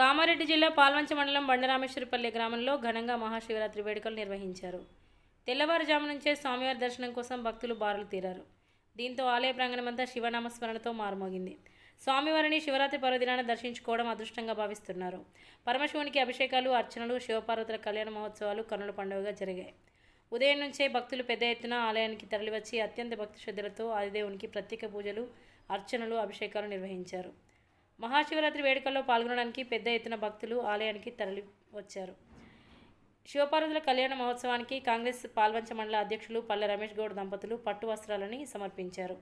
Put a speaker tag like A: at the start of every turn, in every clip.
A: కామారెడ్డి జిల్లా పాల్వంచ మండలం బండరామేశ్వరపల్లి గ్రామంలో ఘనంగా మహాశివరాత్రి వేడుకలు నిర్వహించారు తెల్లవారుజాము నుంచే స్వామివారి దర్శనం కోసం భక్తులు బారులు తీరారు దీంతో ఆలయ ప్రాంగణమంతా శివనామస్మరణతో మారుమోగింది స్వామివారిని శివరాత్రి పర్వదినాన్ని దర్శించుకోవడం అదృష్టంగా భావిస్తున్నారు పరమశివునికి అభిషేకాలు అర్చనలు శివపార్వతుల కళ్యాణ మహోత్సవాలు కన్నుల పండుగగా జరిగాయి ఉదయం నుంచే భక్తులు పెద్ద ఎత్తున ఆలయానికి తరలివచ్చి అత్యంత భక్తి శ్రద్ధలతో ఆదిదేవునికి ప్రత్యేక పూజలు అర్చనలు అభిషేకాలు నిర్వహించారు మహాశివరాత్రి వేడుకల్లో పాల్గొనడానికి పెద్ద ఎత్తున భక్తులు ఆలయానికి తరలి వచ్చారు శివపార్వతుల కళ్యాణ మహోత్సవానికి కాంగ్రెస్ పాల్వంచ మండల అధ్యక్షులు పల్లె రమేష్ గౌడ్ దంపతులు పట్టు వస్త్రాలని సమర్పించారు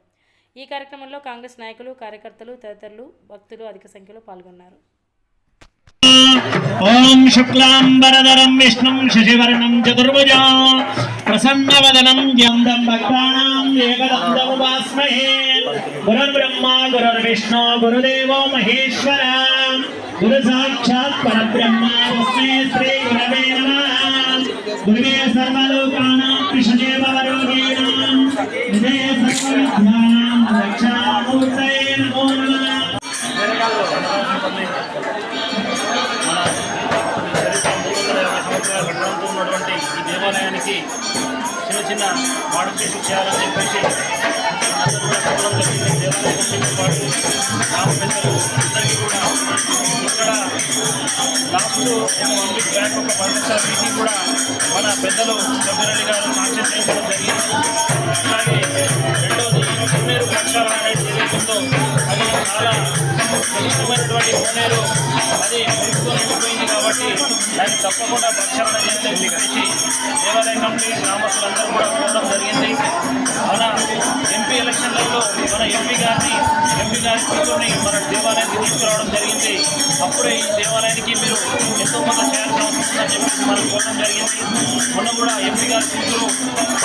A: ఈ కార్యక్రమంలో కాంగ్రెస్ నాయకులు కార్యకర్తలు తదితరులు భక్తులు అధిక సంఖ్యలో పాల్గొన్నారు
B: ఓం శుక్లాంబరధరం విష్ణుం శశివర్ణం చతుర్భుజా ప్రసన్నవదనం యందం భక్తానాం ఏకదందముపాస్మహే గురుర్బ్రహ్మ గురుర్విష్ణు గురుదేవో మహేశ్వర గురు సాక్షాత్ పరబ్రహ్మ తస్మై శ్రీ గురవే నమః గురువే దేవాలయానికి చిన్న చిన్న మాడిఫికేషన్ చేయాలని చెప్పేసి పాటు కూడా ఒక కూడా మన పెద్దలు సభ్యురెడ్డి గారు సాక్ష్యం చేసుకోవడం జరిగింది అలాగే రెండోది కొన్నేరు పక్షాల చాలా ఇష్టమైనటువంటి కొన్నేరు అది చేసి దాన్ని తప్పకుండా ప్రక్షాళన చేస్తే విక్రయించి దేవాలయ కమిటీ గ్రామస్తులందరూ కూడా కోరడం జరిగింది ఉంది అప్పుడే ఈ దేవాలయానికి మీరు ఎంతో మంది చేయాల్సిన అవసరం ఉందని మనం కోరడం జరిగింది మొన్న కూడా ఎంపీ గారి కూతురు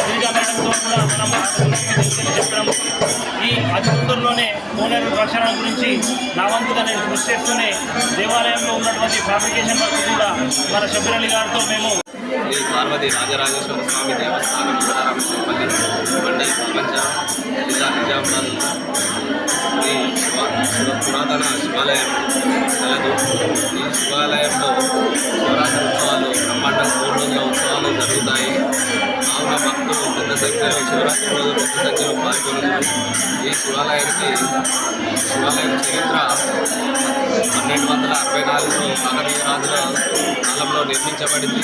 B: గిరిజా మేడంతో కూడా మనం చెప్పడం ఈ అతిథుల్లోనే ఓనర్ రక్షణ గురించి నా వంతుగా నేను కృషి చేస్తూనే దేవాలయంలో ఉన్నటువంటి ఫ్యాబ్రికేషన్ వరకు కూడా మన షబీరలి గారితో మేము
C: శ్రీ పార్వతి రాజరాజేశ్వర స్వామి దేవస్థానం మండలి ప్రపంచ నిజాం నిజామాబాద్ పురాతన శివాలయం కలదు ఈ శివాలయంలో శివరాత్రి ఉత్సవాలు బ్రహ్మాండ మూడు రోజుల ఉత్సవాలు జరుగుతాయి కావున భక్తులు పెద్ద సంఖ్యలో శివరాత్రి రోజు పెద్ద సంఖ్యలో పాల్గొనరు ఈ శివాలయానికి శివాలయం చరిత్ర పన్నెండు వందల అరవై నాలుగులో అగర్య రాజుల కాలంలో నిర్మించబడింది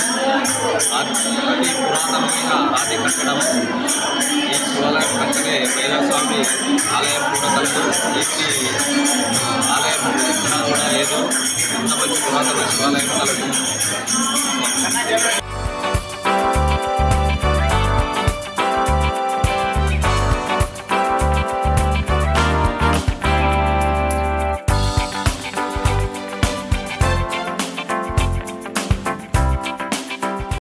C: అతి పురాతనమైన ఆది కట్టడం కైలాసస్వామి ఆలయం కూడా కలుపు దీనికి ఆలయం ఎక్కడా కూడా లేదు అంత మంచి పురాతన శివాలయం కలుపు